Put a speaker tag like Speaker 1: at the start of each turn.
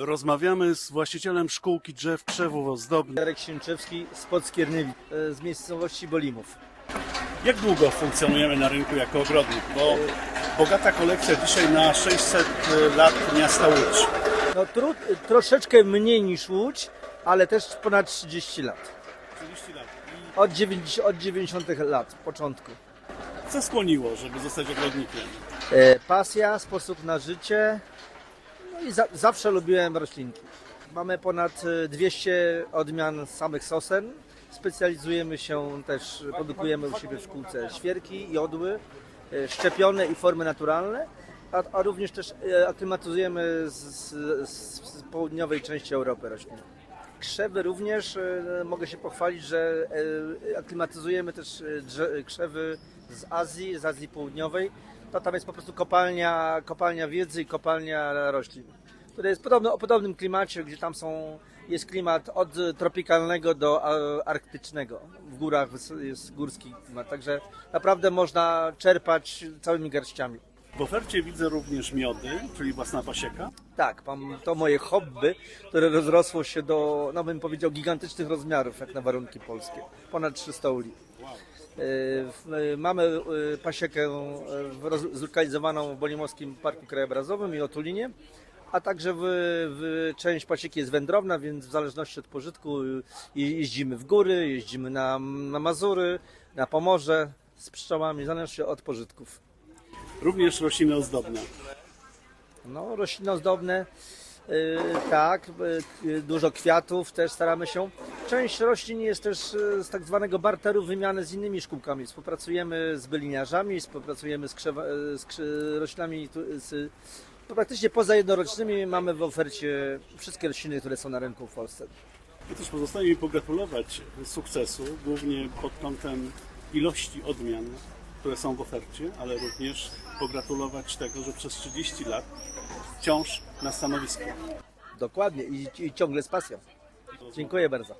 Speaker 1: Rozmawiamy z właścicielem szkółki drzew krzewów ozdobnych.
Speaker 2: Jarek Sienczewski spod Skierniewi, e, z miejscowości Bolimów.
Speaker 1: Jak długo funkcjonujemy na rynku jako ogrodnik? Bo bogata kolekcja dzisiaj na 600 lat miasta Łódź.
Speaker 2: No tru, troszeczkę mniej niż Łódź, ale też ponad 30 lat.
Speaker 1: 30 lat.
Speaker 2: Od 90, od 90 lat, początku.
Speaker 1: I co skłoniło, żeby zostać ogrodnikiem?
Speaker 2: E, pasja, sposób na życie. No i za, zawsze lubiłem roślinki. Mamy ponad e, 200 odmian samych sosen. Specjalizujemy się też, produkujemy u siebie w szkółce świerki, jodły, e, szczepione i formy naturalne, a, a również też e, aklimatyzujemy z, z, z południowej części Europy rośliny. Krzewy również, e, mogę się pochwalić, że e, aklimatyzujemy też e, krzewy z Azji, z Azji Południowej. To tam jest po prostu kopalnia, kopalnia wiedzy i kopalnia roślin, które jest podobno, o podobnym klimacie, gdzie tam są, jest klimat od tropikalnego do arktycznego. W górach jest górski klimat, także naprawdę można czerpać całymi garściami.
Speaker 1: W ofercie widzę również miody, czyli własna pasieka.
Speaker 2: Tak, mam to moje hobby, które rozrosło się do, no bym powiedział, gigantycznych rozmiarów, jak na warunki polskie. Ponad 300 uli. E, e, Mamy e, pasiekę zlokalizowaną w Bolimowskim Parku Krajobrazowym i Otulinie, a także w, w część pasieki jest wędrowna, więc w zależności od pożytku jeździmy w góry, jeździmy na, na Mazury, na Pomorze z pszczołami, w zależności od pożytków.
Speaker 1: Również rośliny ozdobne.
Speaker 2: No, rośliny ozdobne, yy, tak, yy, dużo kwiatów też staramy się. Część roślin jest też yy, z tak zwanego barteru wymiany z innymi szkółkami. Współpracujemy z byliniarzami, współpracujemy z, krzewa, yy, z krze, roślinami z, praktycznie poza jednorocznymi mamy w ofercie wszystkie rośliny, które są na rynku w Polsce.
Speaker 1: I też pozostaje mi pogratulować sukcesu, głównie pod kątem ilości odmian, które są w ofercie, ale również pogratulować tego, że przez 30 lat wciąż na stanowisku.
Speaker 2: Dokładnie i, i ciągle z pasją. Dziękuję bardzo.